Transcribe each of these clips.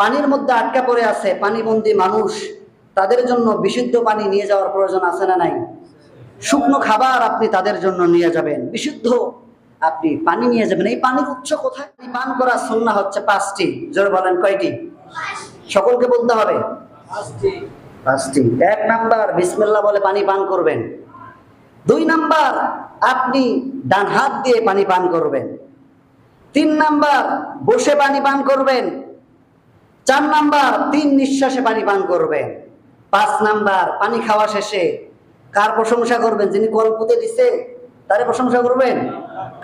পানির মধ্যে আটকা পড়ে আছে পানিবন্দী মানুষ তাদের জন্য বিশুদ্ধ পানি নিয়ে যাওয়ার প্রয়োজন আছে না নাই? শুকনো খাবার আপনি তাদের জন্য নিয়ে যাবেন বিশুদ্ধ আপনি পানি নিয়ে যাবেন। এই পানির উৎস কোথায়? পান করা সুন্না হচ্ছে পাঁচটি জোরে বলেন কয়টি? সকলকে বলতে হবে। পাঁচটি। এক নাম্বার বিসমিল্লাহ বলে পানি পান করবেন। দুই নাম্বার আপনি ডান হাত দিয়ে পানি পান করবেন। তিন নাম্বার বসে পানি পান করবেন। চার নাম্বার, তিন নিঃশ্বাসে পানি পান করবেন। পাঁচ নাম্বার, পানি খাওয়া শেষে কার প্রশংসা করবেন? যিনি কল্পতে দিছে, তারে প্রশংসা করবেন?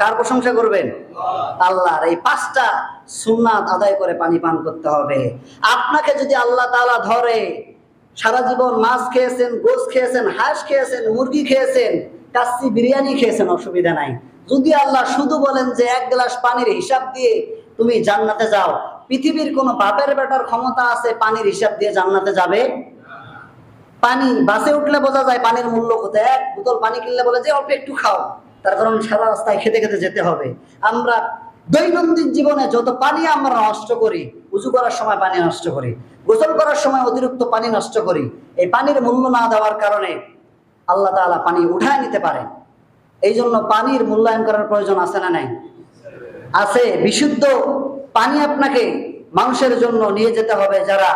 কার প্রশংসা করবেন? আল্লাহর। এই পাঁচটা সুন্নাত আদায় করে পানি পান করতে হবে। আপনাকে যদি আল্লাহ তাআলা ধরে, সারা জীবন মাছ খেয়েছেন গোস খেয়েছেন, হাঁস খেয়েছেন, মুরগি খেয়েছেন, কাচ্চি বিরিয়ানি খেয়েছেন, অসুবিধা নাই। যদি আল্লাহ শুধু বলেন যে এক গ্লাস পানির হিসাব দিয়ে তুমি জান্নাতে যাও পৃথিবীর কোনো বাপের বেটার ক্ষমতা আছে, পানির হিসাব দিয়ে জান্নাতে যাবে? পানি বাসে উঠলে বোঝা যায় পানির মূল্য কোথায়? এক বোতল পানি কিনলে বলে যে, অল্প একটু খাও। তার কারণ সারা রাস্তায় খেতে খেতে যেতে হবে। আমরা দৈনন্দিন জীবনে যত পানি আমরা নষ্ট করি উজু করার সময় পানি নষ্ট করি, গোসল করার সময় অতিরিক্ত পানি নষ্ট করি, এই পানির মূল্য না দেওয়ার কারণে আল্লাহ তাআলা পানি উঠায় নিতে পারে। এই জন্য পানির মূল্যায়ন করার প্রয়োজন আছে না নাই? আছে, বিশুদ্ধ পানি আপনাকে মানুষের জন্য নিয়ে যেতে হবে। যারা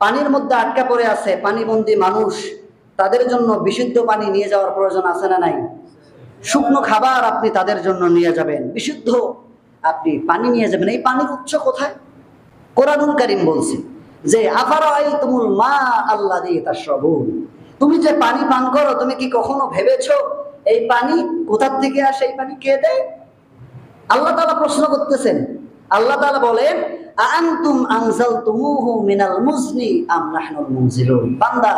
পানির মধ্যে আটকা পড়ে আছে, পানিবন্দী মানুষ, তাদের জন্য বিশুদ্ধ পানি নিয়ে যাওয়ার প্রয়োজন আছে না নাই? শুকনো খাবার আপনি তাদের জন্য নিয়ে যাবেন। বিশুদ্ধ আপনি পানি নিয়ে যাবেন। এই পানির উৎস কোথায়? কোরআনুল কারিম বলছে যে আফারাই তুমুল মা আল্লাহ দিয়ে তার সবুন তুমি যে পানি পান করো, তুমি কি কখনো ভেবেছ এই পানি কোথার থেকে আসে? এই পানি কে দেয়? আল্লাহ তাআলা প্রশ্ন করতেছেন আল্লাহ বলেন আনতুম মিনাল মুজনি আম নাহনুল মুনজিলুন? বান্দা,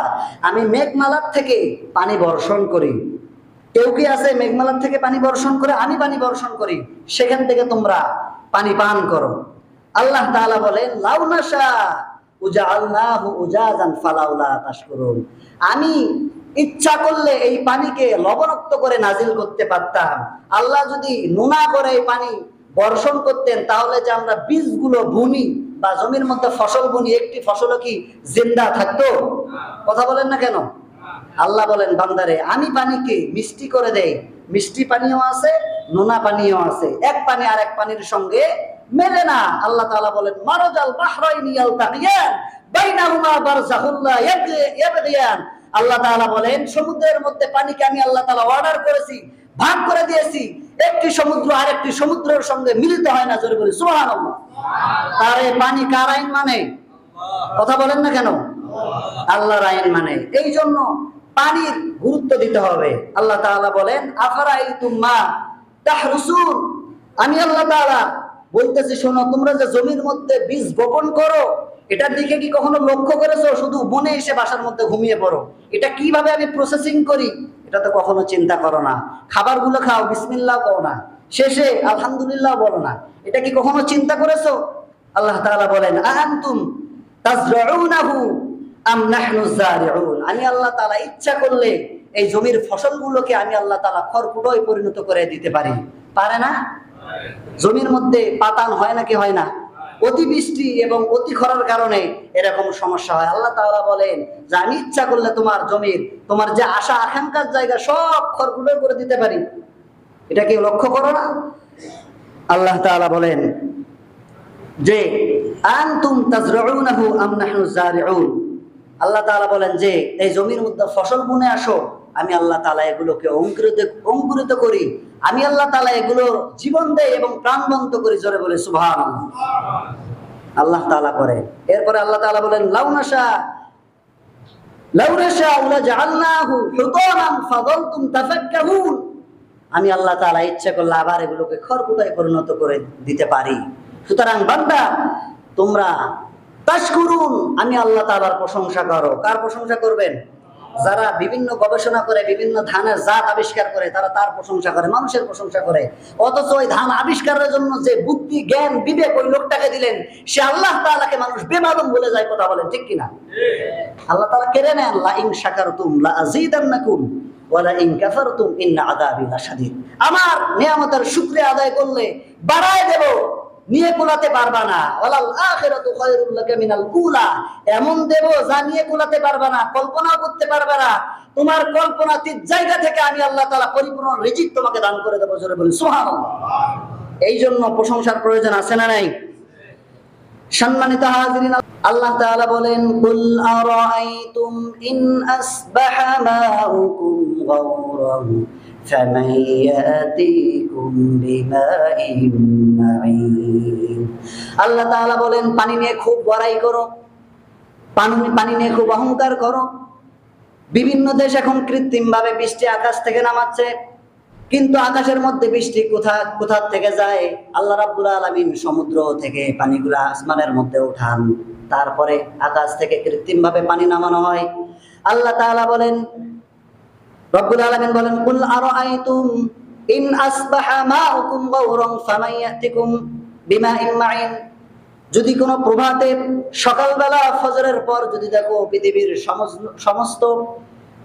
আমি মেঘমালার থেকে পানি বর্ষণ করি। কেউ কি আছে মেঘমালার থেকে পানি বর্ষণ করে? আমি পানি বর্ষণ করি। সেখান থেকে তোমরা পানি পান করো। আল্লাহ তাআলা বলেন লাউনাশা উজাজান ফালাউলা তাশকুরুন। আমি ইচ্ছা করলে এই পানিকে লবণাক্ত করে নাজিল করতে পারতাম। আল্লাহ যদি নোনা করে এই পানি বর্ষণ করতেন, তাহলে যে আমরা বীজগুলো বুনি বা জমির মধ্যে ফসল বুনি, একটি ফসলও কি জিন্দা থাকতো? কথা বলেন না কেন? আল্লাহ বলেন, বান্দারে, আমি পানিকে মিষ্টি করে দেই। মিষ্টি পানিও আছে, নোনা পানিও আছে। এক পানি আর এক পানির সঙ্গে মেলে না। আল্লাহ তাআলা বলেন, মারজাল বাহরাইনি ইয়ালতাকিয়ান বাইনাহুমা বারজাহুল্লা ইয়াবগিয়ান। আল্লাহ তাআলা বলেন, সমুদ্রের মধ্যে পানিকে আমি আল্লাহ তাআলা অর্ডার করেছি। ভাগ করে দিয়েছি। একটি সমুদ্র আরেকটি সমুদ্রের সঙ্গে মিলিত হয় না, জোরে বলি, সুবহানাল্লাহ। তার এই পানি কার আইন মানে? কথা বলেন না কেন? আল্লাহর আইন মানে। এই জন্য পানির গুরুত্ব দিতে হবে। আল্লাহ তাআলা বলেন, আফারাইতুম মা তাহরুসুন? আমি আল্লাহ তাআলা বলতেছি, শোনো, তোমরা যে জমির মধ্যে বীজ বপন করো, এটার দিকে কি কখনো লক্ষ্য করেছ? শুধু মনে এসে বাসার মধ্যে ঘুমিয়ে পড়ো। এটা কীভাবে আমি প্রসেসিং করি? এটা তো কখনো চিন্তা করো না। খাবারগুলো খাও বিসমিল্লাহ করো না। শেষে আলহামদুলিল্লাহ বলো না। এটা কি কখনো চিন্তা করেছ? আল্লাহ তাআলা বলেন তাজরাউনাহু আম নাহনু আমি আল্লাহ তাআলা ইচ্ছা করলে এই জমির ফসলগুলোকে আমি আল্লাহ তাআলা খড়কুটোয় পরিণত করে দিতে পারি। পারে না? জমির মধ্যে পাতান হয় নাকি হয় না? অতিবৃষ্টি এবং অতি খরার কারণে এরকম সমস্যা হয়। আল্লাহ তাআলা বলেন, যে আমি ইচ্ছা করলে তোমার জমির, তোমার যে আশা আকাঙ্ক্ষার জায়গা সব খড়কুটো করে দিতে পারি। এটা কি লক্ষ্য করো না? আল্লাহ তাআলা বলেন, যে আনতুম তাজরাউনাহু আল্লাহ তাআলা বলেন, যে এই জমির মধ্যে ফসল বুনে আসো আমি আল্লাহ তাআলা এগুলোকে অঙ্কুরিত অঙ্কুরিত করি। আমি আল্লাহ তালা এগুলো জীবন দেয় এবং প্রাণবন্ত করি জোরে বলে, সুবহানাল্লাহ। আল্লাহ তাআলা করে। এরপরে আল্লাহ তাআলা বলেন লাউনাশা আমি আল্লাহ তাআলা ইচ্ছা করলে আবার এগুলোকে খড়কুটায় পরিণত করে দিতে পারি। সুতরাং বান্দা, তোমরা তাস করুন আমি আল্লাহ তাআলার প্রশংসা করো। কার প্রশংসা করবেন? যারা বিভিন্ন গবেষণা করে, বিভিন্ন ধানের জাত আবিষ্কার করে, তারা তার প্রশংসা করে, মানুষের প্রশংসা করে। অথচ ওই ধান আবিষ্কারের জন্য যে বুদ্ধি, জ্ঞান, বিবেক ওই লোকটাকে দিলেন, সে আল্লাহ তাআলাকে মানুষ বেমালুম বলে যায় কথা বলেন, ঠিক কিনা? আল্লাহ তাআলা কেড়ে নেন লা লা ইন কাফারতুম ইন্না আযাবি লাশাদীদ। আমার নিয়ামতের শুকরিয়া আদায় করলে বাড়ায় দেব নিয়ে পারবা না। আখিরাতু খায়রুল লাকা মিনাল উলা। এমন দেব যা নিয়ে পারবা না, কল্পনাও করতে পারবা না। তোমার কল্পনাতীত জায়গা থেকে আমি আল্লাহ তাআলা পরিপূর্ণ রিজিক তোমাকে দান করে দেবো, জোরে বলি সুবহানাল্লাহ। এই জন্য প্রশংসার প্রয়োজন আছে না নাই? সম্মানিত আল্লাহ তাআলা বলেন, কুল ইন আসবাহা মাউকুম ফামান ইয়াতিকুম বিমাইন মাঈন আল্লাহ তাআলা বলেন, পানি নিয়ে খুব বড়াই করো, পানি পানি নিয়ে খুব অহংকার করো। বিভিন্ন দেশ এখন কৃত্রিম ভাবে বৃষ্টি আকাশ থেকে নামাচ্ছে, কিন্তু আকাশের মধ্যে বৃষ্টি কোথা কোথা থেকে যায়? আল্লাহ রাব্বুল আলামিন সমুদ্র থেকে পানিগুলা আসমানের মধ্যে উঠান, তারপরে আকাশ থেকে কৃত্রিম ভাবে পানি নামানো হয়। আল্লাহ তাআলা বলেন রব্বুল আলামিন বলেন, কুল ইন আসবাহা মাউকুম গাওরান ফামান ইয়াতিকুম বিমাইন মাইন যদি কোনো প্রভাতে সকালবেলা ফজরের পর যদি দেখো পৃথিবীর সমস- সমস্ত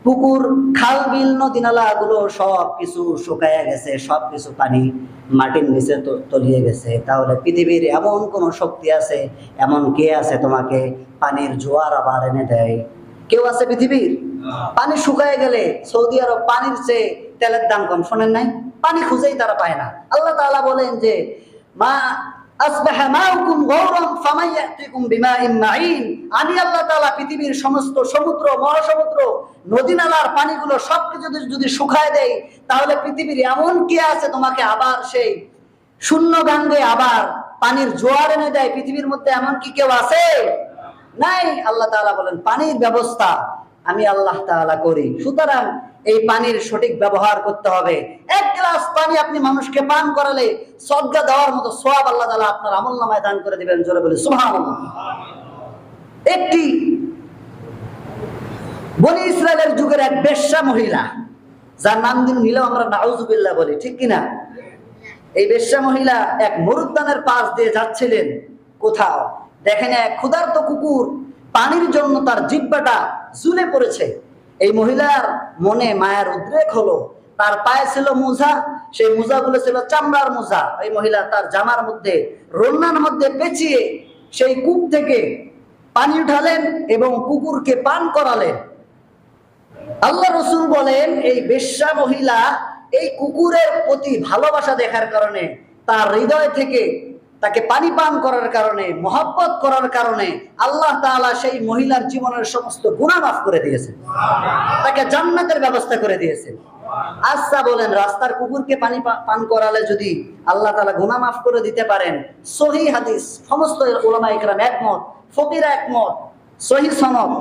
পুকুর, খাল, বিল, নদী নালা গুলো সব কিছু শুকায়া গেছে, সব কিছু পানি মাটির নিচে তলিয়ে গেছে। তাহলে পৃথিবীর এমন কোন শক্তি আছে, এমন কে আছে তোমাকে পানির জোয়ার আবার এনে দেয়? কেউ আছে পৃথিবীর? পানি শুকায় গেলে সৌদি আরব পানির চেয়ে তেলের দাম কম, শোনেন নাই? পানি খুঁজেই তারা পায় না। আল্লাহ তাআলা বলেন যে, মা আবার সেই শূন্য গাঙ্গে আবার পানির জোয়ার এনে দেয়? পৃথিবীর মধ্যে এমন কি কেউ আছে? নাই। আল্লাহ বলেন, পানির ব্যবস্থা আমি আল্লাহ তাআলা করি। সুতরাং এই পানির সঠিক ব্যবহার করতে হবে। এক গ্লাস পানি আপনি মানুষকে পান করালে সদ্গা দেওয়ার মতো সওয়াব আল্লাহ তাআলা আপনার আমল নামায় দান করে দিবেন, জোরে বলে একটি বলি ইসরায়েলের যুগের এক বেশ্যা মহিলা, যার নাম দিন নিলেও আমরা নাউজুবিল্লাহ বলি, ঠিক কিনা? এই বেশ্যা মহিলা এক মরুদ্যানের পাশ দিয়ে যাচ্ছিলেন কোথাও। দেখেন এক ক্ষুধার্ত কুকুর পানির জন্য তার জিব্বাটা ঝুলে পড়েছে। এই মহিলার মনে মায়ের উদ্রেক হলো। তার পায়ে ছিল মোজা, সেই মোজাগুলো ছিল চামড়ার মোজা। এই মহিলা তার জামার মধ্যে রন্নার মধ্যে পেঁচিয়ে সেই কূপ থেকে পানি উঠালেন এবং কুকুরকে পান করালেন। আল্লাহ রসুল বলেন, এই বেশ্যা মহিলা এই কুকুরের প্রতি ভালোবাসা দেখার কারণে তার হৃদয় থেকে তাকে পানি পান করার কারণে, মহব্বত করার কারণে আল্লাহ তাআলা সেই মহিলার জীবনের সমস্ত গুণা মাফ করে দিয়েছেন। তাকে জান্নাতের ব্যবস্থা করে দিয়েছেন। আচ্ছা বলেন, রাস্তার কুকুরকে পানি পান করালে যদি আল্লাহ তালা গুণা মাফ করে দিতে পারেন, সহি হাদিস, সমস্ত ওলামা ইকরাম একমত, ফকিরা একমত, সহি সনদ,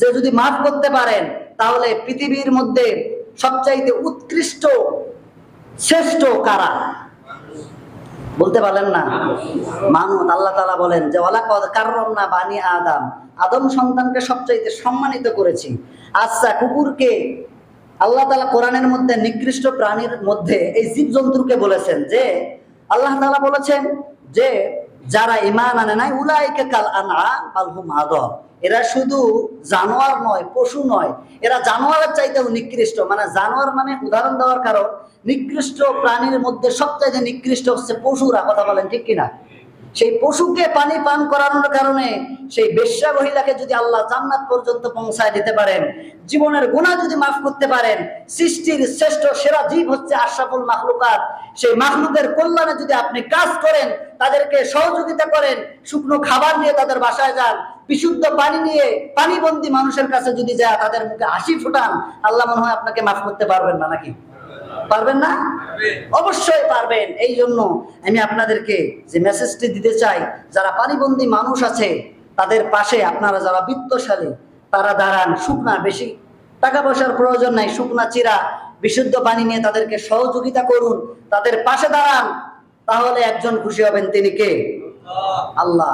যে যদি মাফ করতে পারেন, তাহলে পৃথিবীর মধ্যে সবচাইতে উৎকৃষ্ট, শ্রেষ্ঠ কারা? বলতে পারলেন না? মানুষ আল্লাহ তালা বলেন যে ওলা কারণ না বানি আদাম। আদম সন্তানকে সবচাইতে সম্মানিত করেছি। আচ্ছা কুকুরকে আল্লাহ তালা কোরআনের মধ্যে নিকৃষ্ট প্রাণীর মধ্যে এই জীবজন্তুকে বলেছেন যে, আল্লাহ তালা বলেছেন যে যারা ইমান আনে নাই, উলাইকে কাল আনা আদম এরা শুধু জানোয়ার নয়, পশু নয়। এরা জানোয়ারের চাইতেও নিকৃষ্ট। মানে জানোয়ার মানে উদাহরণ দেওয়ার কারণ, নিকৃষ্ট প্রাণীর মধ্যে সবচাইতে নিকৃষ্ট হচ্ছে পশুরা। কথা বলেন ঠিক কিনা? সেই পশুকে পানি পান করানোর কারণে সেই বেশ্যা মহিলাকে যদি আল্লাহ জান্নাত পর্যন্ত পৌঁছায় দিতে পারেন, জীবনের গুণা যদি মাফ করতে পারেন, সৃষ্টির শ্রেষ্ঠ সেরা জীব হচ্ছে আশরাফুল মাখলুকাত। সেই মাখলুকের কল্যাণে যদি আপনি কাজ করেন, তাদেরকে সহযোগিতা করেন, শুকনো খাবার নিয়ে তাদের বাসায় যান, বিশুদ্ধ পানি নিয়ে পানিবন্দী মানুষের কাছে যদি যায়, তাদের মুখে হাসি ফুটান, আল্লাহ মনে হয় আপনাকে মাফ করতে পারবেন না নাকি? পারবেন না? অবশ্যই পারবেন। এই জন্য আমি আপনাদেরকে যে মেসেজটি দিতে চাই যারা পানিবন্দী মানুষ আছে তাদের পাশে আপনারা যারা বিত্তশালী তারা দাঁড়ান। শুকনা বেশি টাকা পয়সার প্রয়োজন নাই শুকনা চিরা বিশুদ্ধ পানি নিয়ে তাদেরকে সহযোগিতা করুন। তাদের পাশে দাঁড়ান তাহলে একজন খুশি হবেন। তিনি কে? আল্লাহ।